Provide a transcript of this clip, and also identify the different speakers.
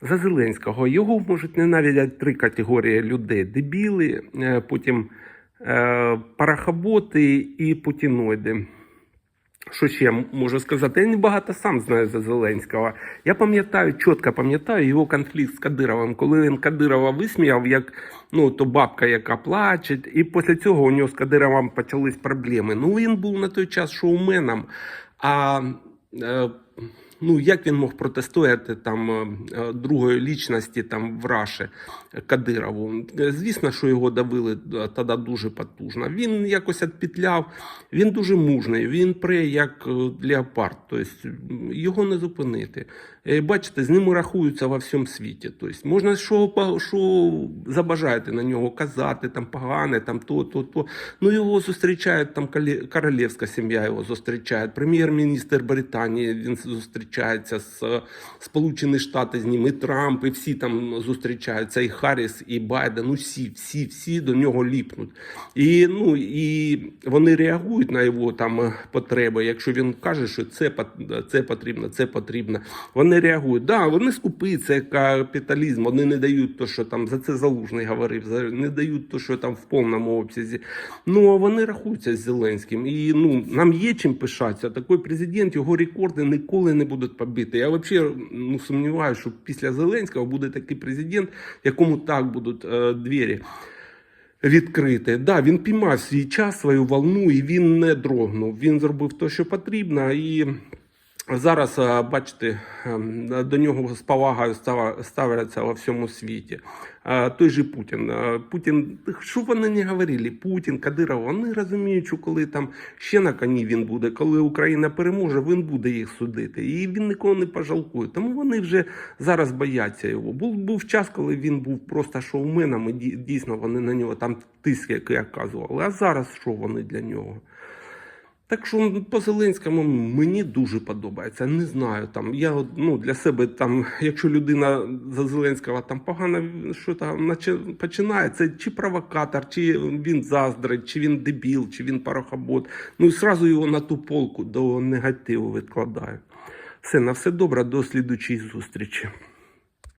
Speaker 1: за Зеленського. Його можуть ненавидіти три категорії людей: дебіли, е, потім е, парахоботи і путіноїди. Що ще можу сказати? Я не багато сам знаю за Зеленського. Я пам'ятаю, чітко пам'ятаю його конфлікт з Кадировим, коли він Кадирова висміяв, як ну, то бабка, яка плаче. І після цього у нього з Кадировим почались проблеми. Ну, він був на той час шоуменом. А е, ну, як він мог протистояти там е, е, другої лічності там в Раші Кадирову? Звісно, що його давили е, тоді дуже потужно. Він якось відпетляв, він дуже мужний, він пре як леопард, тобто його не зупинити. Бачите, з ним рахуються во всьому світі. Тобто можна що, що забажаєте на нього казати, там погане, там то, то, то. Ну його зустрічають там королівська сім'я його зустрічає, прем'єр-міністр Британії він зустрічається з Сполучені Штати з ним, і Трамп, і всі там зустрічаються, і Харріс, і Байден. Ну всі, всі, до нього ліпнуть. І ну і вони реагують на його там потреби. Якщо він каже, що це це потрібно, це потрібно. Вони реагують. Да, вони скупі, це капіталізм. Вони не дають то, що там за це залужний говорив, не дають то, що там в повному обсязі. Ну а вони рахуються з Зеленським. І ну нам є чим пишатися. Такий президент, його рекорди ніколи не будуть побити. Я взагалі ну, сумніваюся, що після Зеленського буде такий президент, якому так будуть е, двері відкрити. Да, він піймав свій час, свою волну, і він не дрогнув. Він зробив те, що потрібно, і зараз, е, бачите, е, до нього з повагою ставляться во всьому світі. Е, Той же Путін. Е, Путін, що вони не говорили? Путін, Кадиров, вони розуміють, що коли там ще на коні він буде, коли Україна переможе, він буде їх судити. І він нікого не пожалкує. Тому вони вже зараз бояться його. Був, був час, коли він був просто шоуменом, і дійсно вони на нього там тиск який оказували. А зараз що вони для нього? Так що по Зеленському мені дуже подобається. Не знаю. Там я ну, для себе там, якщо людина за Зеленського там погано що там починає, це чи провокатор, чи він заздрить, чи він дебіл, чи він парохобот. Ну і зразу його на ту полку до негативу відкладаю. Все, на все добре, до слідучої зустрічі.